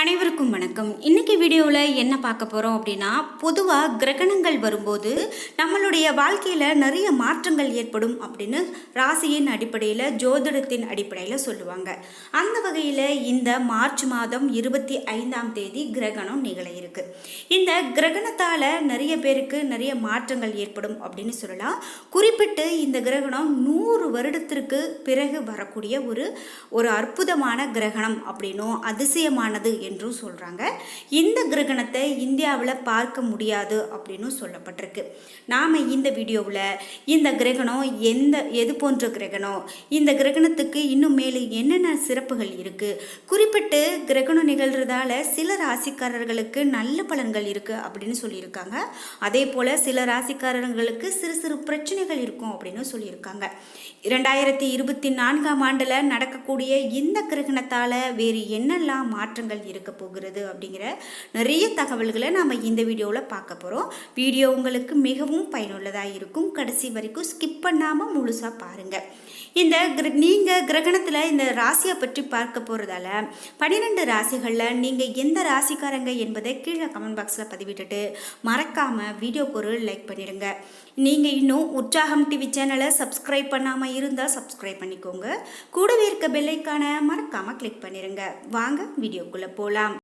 அனைவருக்கும் வணக்கம். இன்னைக்கு வீடியோவில் என்ன பார்க்க போகிறோம் அப்படின்னா பொதுவாக கிரகணங்கள் வரும்போது நம்மளுடைய வாழ்க்கையில் நிறைய மாற்றங்கள் ஏற்படும் அப்படின்னு ராசியின் அடிப்படையில் ஜோதிடத்தின் அடிப்படையில் சொல்லுவாங்க. அந்த வகையில் இந்த மார்ச் மாதம் இருபத்தி ஐந்தாம் தேதி கிரகணம் நிகழ இருக்கு. இந்த கிரகணத்தால் நிறைய பேருக்கு நிறைய மாற்றங்கள் ஏற்படும் அப்படின்னு சொல்லலாம். குறிப்பிட்டு இந்த கிரகணம் நூறு வருடத்திற்கு பிறகு வரக்கூடிய ஒரு ஒரு அற்புதமான கிரகணம் அப்படின்னும் அதிசயமானது என்றும் சொல்கிறாங்க இந்த கிரகணத்தை இந்தியாவில் பார்க்க முடியாது அப்படின்னும் சொல்லப்பட்டிருக்கு. நாம் இந்த வீடியோவில் இந்த கிரகணம் எந்த எது போன்ற கிரகணம் இந்த கிரகணத்துக்கு இன்னும் மேலே என்னென்ன சிறப்புகள் இருக்குது குறிப்பிட்டு கிரகணம் நிகழ்கிறதால சில ராசிக்காரர்களுக்கு நல்ல பலன்கள் இருக்குது அப்படின்னு சொல்லியிருக்காங்க. அதே போல் சில ராசிக்காரர்களுக்கு சிறு சிறு பிரச்சனைகள் இருக்கும் அப்படின்னு சொல்லியிருக்காங்க. இரண்டாயிரத்தி இருபத்தி நான்காம் ஆண்டில் நடக்கக்கூடிய இந்த கிரகணத்தால் வேறு என்னெல்லாம் மாற்றங்கள் இருக்க போகிறது அப்படிங்கிற நிறைய தகவல்களை நாம் இந்த வீடியோவில் பார்க்க போகிறோம் வீடியோ உங்களுக்கு மிகவும் பயனுள்ளதாக இருக்கும். கடைசி வரைக்கும் ஸ்கிப் பண்ணாமல் முழுசாக பாருங்கள் இந்த கிர நீங்கள் கிரகணத்தில் இந்த ராசியை பற்றி பார்க்க போகிறதால பன்னிரெண்டு ராசிகளில் நீங்கள் எந்த ராசிக்காரங்க என்பதை கீழே கமெண்ட் பாக்ஸில் பதிவிட்டுட்டு மறக்காமல் வீடியோக்கு ஒரு லைக் பண்ணிடுங்க நீங்கள் இன்னும் உற்சாகம் டிவி சேனலை சப்ஸ்கிரைப் பண்ணாமல் இருந்தால் சப்ஸ்கிரைப் பண்ணிக்கோங்க. கூடவே இருக்க பெல்லைக்கான மறக்காமல் கிளிக் பண்ணிடுங்க வாங்க வீடியோக்குள்ளே போகலாம்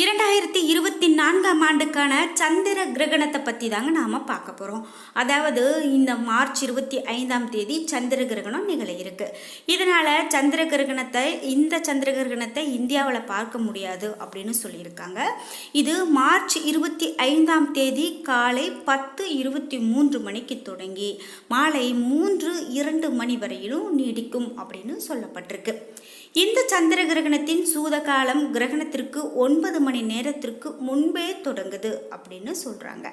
இரண்டாயிரத்தி இருபத்தி நான்காம் ஆண்டுக்கான சந்திர கிரகணத்தை பற்றி தாங்க நாம் பார்க்க போகிறோம் அதாவது இந்த மார்ச் இருபத்தி ஐந்தாம் தேதி சந்திர கிரகணம் நிகழ இருக்கு. இதனால் சந்திர கிரகணத்தை இந்த சந்திர கிரகணத்தை இந்தியாவில் பார்க்க முடியாது அப்படின்னு சொல்லியிருக்காங்க. இது மார்ச் இருபத்தி ஐந்தாம் தேதி காலை பத்து இருபத்தி மூன்று மணிக்கு தொடங்கி மாலை மூன்று இரண்டு மணி வரையிலும் நீடிக்கும் அப்படின்னு சொல்லப்பட்டிருக்கு. இந்த சந்திர கிரகணத்தின் சூத காலம் கிரகணத்திற்கு ஒன்பது மணி நேரத்திற்கு முன்பே தொடங்குது அப்படின்னு சொல்கிறாங்க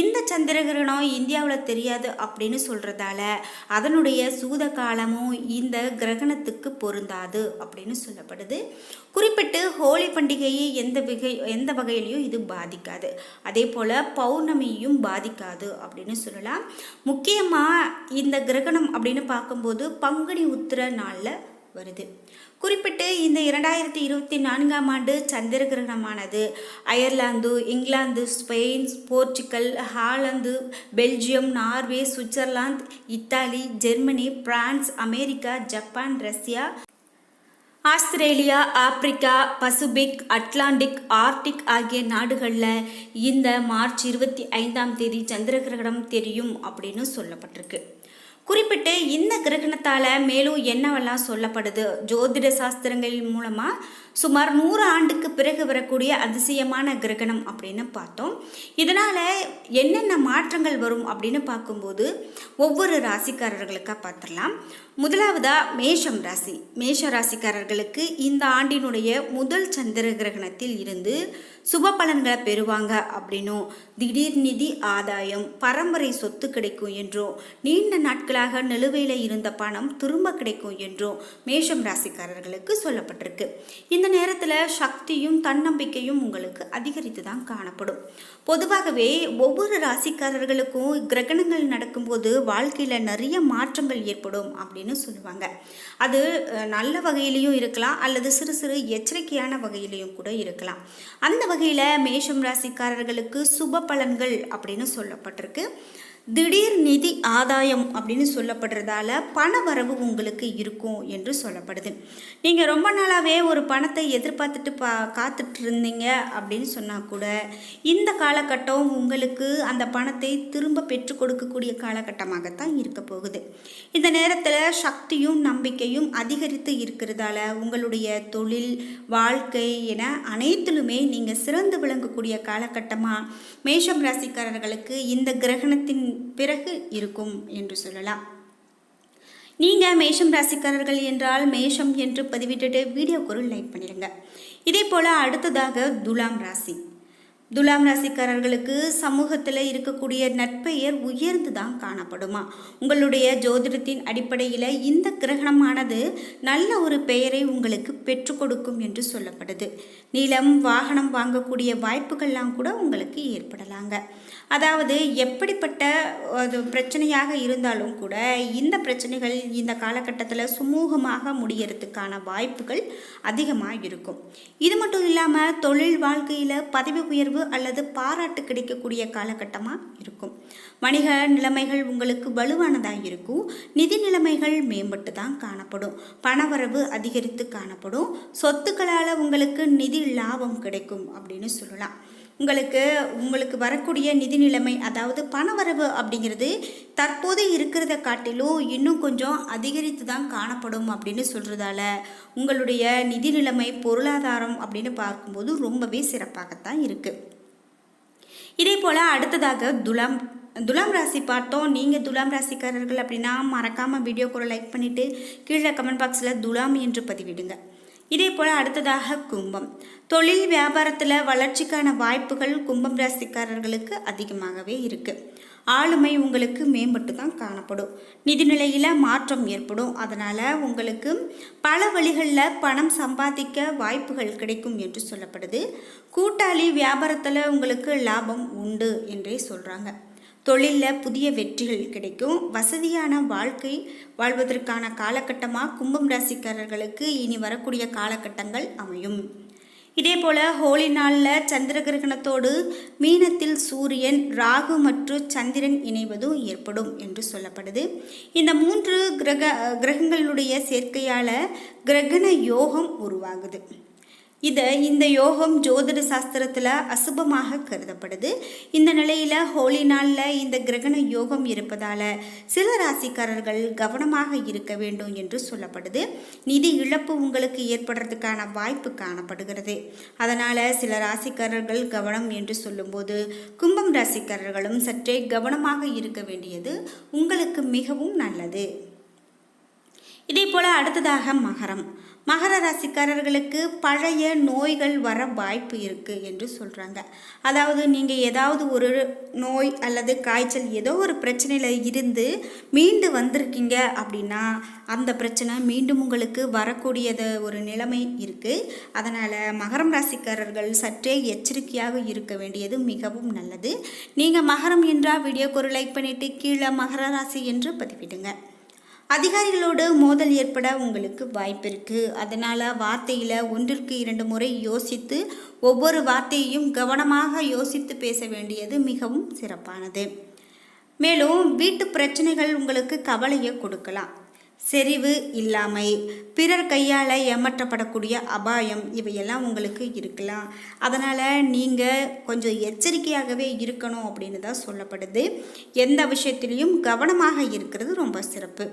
இந்த சந்திர கிரகணம் இந்தியாவில் தெரியாது அப்படின்னு சொல்கிறதால அதனுடைய சூத காலமும் இந்த கிரகணத்துக்கு பொருந்தாது அப்படின்னு சொல்லப்படுது. குறிப்பிட்டு ஹோலி பண்டிகையை எந்த வகை எந்த வகையிலையும் இது பாதிக்காது. அதே போல் பௌர்ணமியும் பாதிக்காது அப்படின்னு சொல்லலாம். முக்கியமாக இந்த கிரகணம் அப்படின்னு பார்க்கும்போது பங்குனி உத்திர நாளில் வருது. குறிப்பிட்டு இந்த இரண்டாயிரத்தி இருபத்தி நான்காம் ஆண்டு சந்திர கிரகணமானது Ireland England Spain Portugal Holland Belgium Norway Switzerland Italy Germany France America Japan Russia Australia Africa Pacific Atlantic Arctic ஆகிய நாடுகளில் இந்த மார்ச் இருபத்தி ஐந்தாம் தேதி சந்திர கிரகணம் தெரியும் அப்படின்னு சொல்லப்பட்டிருக்கு. குறிப்பிட்டு இந்த கிரகணத்தால் மேலும் என்னவெல்லாம் சொல்லப்படுது? ஜோதிட சாஸ்திரங்களின் மூலமாக சுமார் நூறு ஆண்டுக்கு பிறகு வரக்கூடிய அதிசயமான கிரகணம் அப்படின்னு பார்த்தோம். இதனால் என்னென்ன மாற்றங்கள் வரும் அப்படின்னு பார்க்கும்போது ஒவ்வொரு ராசிக்காரர்களுக்காக பார்த்துடலாம். முதலாவதாக மேஷம் ராசி. மேஷ ராசிக்காரர்களுக்கு இந்த ஆண்டினுடைய முதல் சந்திர கிரகணத்தில் இருந்து சுப பலன்களை பெறுவாங்க அப்படின்னும் திடீர் நிதி ஆதாயம் பரம்பரை சொத்து கிடைக்கும் என்றும் நீண்ட நாட்களாக நிலுவையில் இருந்த பணம் திரும்ப கிடைக்கும் என்றும் மேஷம் ராசிக்காரர்களுக்கு சொல்லப்பட்டிருக்கு. இந்த சக்தியும் தன்னம்பிக்கையும் உங்களுக்கு அதிகரித்து தான் காணப்படும். பொதுவாகவே ஒவ்வொரு ராசிக்காரர்களுக்கும் கிரகணங்கள் நடக்கும்போது வாழ்க்கையில் நிறைய மாற்றங்கள் ஏற்படும் அப்படின்னு சொல்லுவாங்க. அது நல்ல வகையிலையும் இருக்கலாம் அல்லது சிறு சிறு எச்சரிக்கையான வகையிலையும் கூட இருக்கலாம். அந்த வகையில் மேஷம் ராசிக்காரர்களுக்கு சுப பலன்கள் அப்படின்னு சொல்லப்பட்டிருக்கு. திடீர் நிதி ஆதாயம் அப்படின்னு சொல்லப்படுறதால பண வரவு உங்களுக்கு இருக்கும் என்று சொல்லப்படுது. நீங்கள் ரொம்ப நாளாகவே ஒரு பணத்தை எதிர்பார்த்துட்டு பா காத்துட்டு இருந்தீங்க அப்படின்னு சொன்னால் கூட இந்த காலகட்டம் உங்களுக்கு அந்த பணத்தை திரும்ப பெற்றுக் கொடுக்கக்கூடிய காலகட்டமாகத்தான் இருக்க போகுது. இந்த நேரத்தில் சக்தியும் நம்பிக்கையும் அதிகரித்து இருக்கிறதால உங்களுடைய தொழில் வாழ்க்கை என அனைத்திலுமே நீங்கள் சிறந்து விளங்கக்கூடிய காலகட்டமாக மேஷம் ராசிக்காரர்களுக்கு இந்த கிரகணத்தின் பிறகு இருக்கும் என்று சொல்லலாம். நீங்கள் மேஷம் ராசிக்காரர்கள் என்றால் மேஷம் என்று பதிவிட்டுட்டு வீடியோ ஒரு லைக் பண்ணிடுங்க இதே போல் அடுத்ததாக துலாம் ராசி. துலாம் ராசிக்காரர்களுக்கு சமூகத்தில் இருக்கக்கூடிய நற்பெயர் உயர்ந்து தான் காணப்படுமா? உங்களுடைய ஜோதிடத்தின் அடிப்படையில் இந்த கிரகணமானது நல்ல ஒரு பெயரை உங்களுக்கு பெற்று கொடுக்கும் என்று சொல்லப்படுது. நிலம் வாகனம் வாங்கக்கூடிய வாய்ப்புகள்லாம் கூட உங்களுக்கு ஏற்படலாங்க. அதாவது எப்படிப்பட்ட அது பிரச்சனையாக இருந்தாலும் கூட இந்த பிரச்சனைகள் இந்த காலகட்டத்தில் சுமூகமாக முடியறதுக்கான வாய்ப்புகள் அதிகமாக இருக்கும். இது மட்டும் இல்லாமல் தொழில் வாழ்க்கையில் பதவி உயர்வு அல்லது பாராட்டு கிடைக்கக்கூடிய காலகட்டமாக இருக்கும். வணிக நிலைமைகள் உங்களுக்கு வலுவானதாக இருக்கும். நிதி நிலைமைகள் மேம்பட்டு தான் காணப்படும். பணவரவு அதிகரித்து காணப்படும். சொத்துக்களால் உங்களுக்கு நிதி லாபம் கிடைக்கும் அப்படின்னு சொல்லலாம். உங்களுக்கு உங்களுக்கு வரக்கூடிய நிதி நிலைமை அதாவது பணவரவு அப்படிங்கிறது தற்போது இருக்கிறத காட்டிலும் இன்னும் கொஞ்சம் அதிகரித்து தான் காணப்படும் அப்படின்னு சொல்கிறதால உங்களுடைய நிதி நிலைமை பொருளாதாரம் அப்படின்னு பார்க்கும்போது ரொம்பவே சிறப்பாகத்தான் இருக்குது இதே போல் அடுத்ததாக துலாம் துலாம் ராசி பார்த்தோம். நீங்கள் துலாம் ராசிக்காரர்கள் அப்படின்னா மறக்காமல் வீடியோ ஒரு லைக் பண்ணிவிட்டு கீழே கமெண்ட் பாக்ஸில் துலாம் என்று பதிவிடுங்க. இதே போல் அடுத்ததாக கும்பம். தொழில் வியாபாரத்தில் வளர்ச்சிக்கான வாய்ப்புகள் கும்பம் ராசிக்காரர்களுக்கு அதிகமாகவே இருக்குது ஆளுமை உங்களுக்கு மேம்பட்டு தான் காணப்படும். நிதிநிலையில் மாற்றம் ஏற்படும். அதனால் உங்களுக்கு பல வழிகளில் பணம் சம்பாதிக்க வாய்ப்புகள் கிடைக்கும் என்று சொல்லப்படுது. கூட்டாளி வியாபாரத்தில் உங்களுக்கு லாபம் உண்டு என்றே சொல்கிறாங்க தொழிலில் புதிய வெற்றிகள் கிடைக்கும். வசதியான வாழ்க்கை வாழ்வதற்கான காலகட்டமாக கும்பம் ராசிக்காரர்களுக்கு இனி வரக்கூடிய காலகட்டங்கள் அமையும். இதே போல் ஹோலி நாளில் சந்திர கிரகணத்தோடு மீனத்தில் சூரியன் ராகு மற்றும் சந்திரன் இணைவதும் ஏற்படும் என்று சொல்லப்படுது. இந்த மூன்று கிரக கிரகங்களுடைய சேர்க்கையால் கிரகண யோகம் உருவாகுது. இதை இந்த யோகம் ஜோதிட சாஸ்திரத்தில் அசுபமாக கருதப்படுது. இந்த நிலையில் ஹோலி நாளில் இந்த கிரகண யோகம் இருப்பதால் சில ராசிக்காரர்கள் கவனமாக இருக்க வேண்டும் என்று சொல்லப்படுது. நிதி இழப்பு உங்களுக்கு ஏற்படுறதுக்கான வாய்ப்பு காணப்படுகிறது. அதனால் சில ராசிக்காரர்கள் கவனம் என்று சொல்லும்போது கும்பம் ராசிக்காரர்களும் சற்றே கவனமாக இருக்க வேண்டியது உங்களுக்கு மிகவும் நல்லது. இதே போல் அடுத்ததாக மகரம். மகர ராசிக்காரர்களுக்கு பழைய நோய்கள் வர வாய்ப்பு இருக்குது என்று சொல்கிறாங்க அதாவது நீங்கள் ஏதாவது ஒரு நோய் அல்லது காய்ச்சல் ஏதோ ஒரு பிரச்சனையில் இருந்து மீண்டு வந்திருக்கீங்க அப்படின்னா அந்த பிரச்சனை மீண்டும் உங்களுக்கு வரக்கூடியது ஒரு நிலைமை இருக்குது அதனால் மகரம் ராசிக்காரர்கள் சற்றே எச்சரிக்கையாக இருக்க வேண்டியது மிகவும் நல்லது. நீங்கள் மகரம் என்றால் வீடியோக்கு ஒரு லைக் பண்ணிவிட்டு கீழே மகர ராசி என்று பதிவிடுங்க அதிகாரிகளோடு மோதல் ஏற்பட உங்களுக்கு வாய்ப்பு இருக்குது அதனால் வார்த்தையில் ஒன்றிற்கு இரண்டு முறை யோசித்து ஒவ்வொரு வார்த்தையையும் கவனமாக யோசித்து பேச வேண்டியது மிகவும் சிறப்பானது. மேலும் வீட்டு பிரச்சனைகள் உங்களுக்கு கவலையை கொடுக்கலாம். செறிவு இல்லாமை பிறர் கையால் ஏமாற்றப்படக்கூடிய அபாயம் இவையெல்லாம் உங்களுக்கு இருக்கலாம். அதனால் நீங்கள் கொஞ்சம் எச்சரிக்கையாகவே இருக்கணும் அப்படின்னு தான் சொல்லப்படுது. எந்த விஷயத்திலையும் கவனமாக இருக்கிறது ரொம்ப சிறப்பு.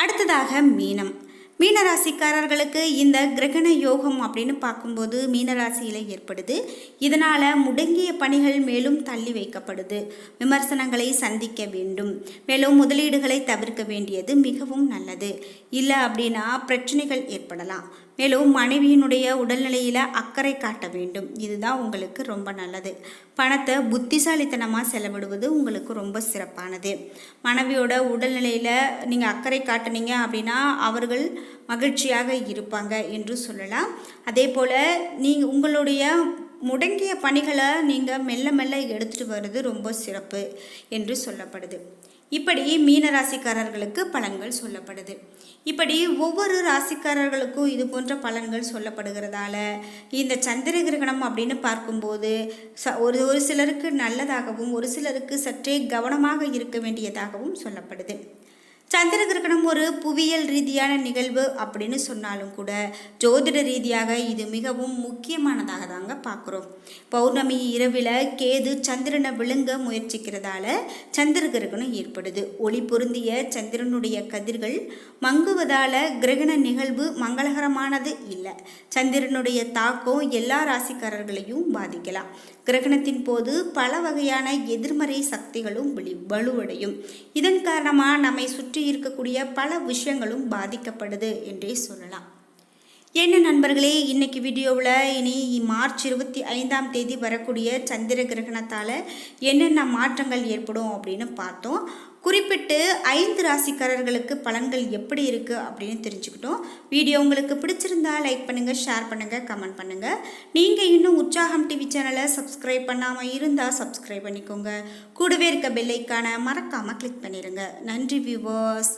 அடுத்ததாக மீனம். மீனராசிக்காரர்களுக்கு இந்த கிரகண யோகம் அப்படின்னு பார்க்கும்போது மீனராசியில் ஏற்படுது. இதனால் முடங்கிய பணிகள் மேலும் தள்ளி வைக்கப்படுது. விமர்சனங்களை சந்திக்க வேண்டும். மேலும் முதலீடுகளை தவிர்க்க வேண்டியது மிகவும் நல்லது. இல்லை அப்படின்னா பிரச்சனைகள் ஏற்படலாம். மேலும் மனைவியினுடைய உடல்நிலையில் அக்கறை காட்ட வேண்டும். இதுதான் உங்களுக்கு ரொம்ப நல்லது. பணத்தை புத்திசாலித்தனமாக செலவிடுவது உங்களுக்கு ரொம்ப சிறப்பானது. மனைவியோட உடல்நிலையில் நீங்கள் அக்கறை காட்டுனீங்க அப்படின்னா அவர்கள் மகிழ்ச்சியாக இருப்பாங்க என்று சொல்லலாம். அதே போல் நீங்கள் உங்களுடைய முடங்கிய பணிகளை நீங்கள் மெல்ல மெல்ல எடுத்துகிட்டு வர்றது ரொம்ப சிறப்பு என்று சொல்லப்படுது. இப்படி மீன ராசிக்காரர்களுக்கு பலன்கள் சொல்லப்படுது. இப்படி ஒவ்வொரு ராசிக்காரர்களுக்கும் இது போன்ற பலன்கள் சொல்லப்படுகிறதால இந்த சந்திர கிரகணம் அப்படின்னு பார்க்கும்போது ச ஒரு ஒரு சிலருக்கு நல்லதாகவும் ஒரு சிலருக்கு சற்றே கவனமாக இருக்க வேண்டியதாகவும் சொல்லப்படுது. சந்திர கிரகணம் ஒரு புவியியல் ரீதியான நிகழ்வு அப்படின்னு சொன்னாலும் கூட ஜோதிட ரீதியாக இது மிகவும் முக்கியமானதாக தாங்க பார்க்குறோம். பௌர்ணமி இரவில் கேது சந்திரனை விழுங்க முயற்சிக்கிறதால சந்திர கிரகணம் ஏற்படுது. ஒளி பொருந்திய சந்திரனுடைய கதிர்கள் மங்குவதால் கிரகண நிகழ்வு மங்களகரமானது இல்லை. சந்திரனுடைய தாக்கம் எல்லா ராசிக்காரர்களையும் பாதிக்கலாம். கிரகணத்தின் போது பல வகையான எதிர்மறை சக்திகளும் வலுவடையும். இதன் காரணமாக நம்மை சுற்றி இருக்கக்கூடிய பல விஷயங்களும் பாதிக்கப்படுது என்றே சொல்லலாம். என்ன நண்பர்களே இன்னைக்கு வீடியோவில் இனி மார்ச் இருபத்தி ஐந்தாம் தேதி வரக்கூடிய சந்திர கிரகணத்தால் என்னென்ன மாற்றங்கள் ஏற்படும் அப்படின்னு பார்த்தோம். குறிப்பிட்டு ஐந்து ராசிக்காரர்களுக்கு பலன்கள் எப்படி இருக்குது அப்படின்னு தெரிஞ்சுக்கிட்டோம். வீடியோ உங்களுக்கு பிடிச்சிருந்தா லைக் பண்ணுங்கள் ஷேர் பண்ணுங்கள் கமெண்ட் பண்ணுங்கள் நீங்கள் இன்னும் உற்சாகம் டிவி சேனலை சப்ஸ்கிரைப் பண்ணாமல் இருந்தால் சப்ஸ்கிரைப் பண்ணிக்கோங்க. கூடவே இருக்க பெல்லைக்கான மறக்காமல் கிளிக் பண்ணிடுங்க நன்றி வியூவர்ஸ்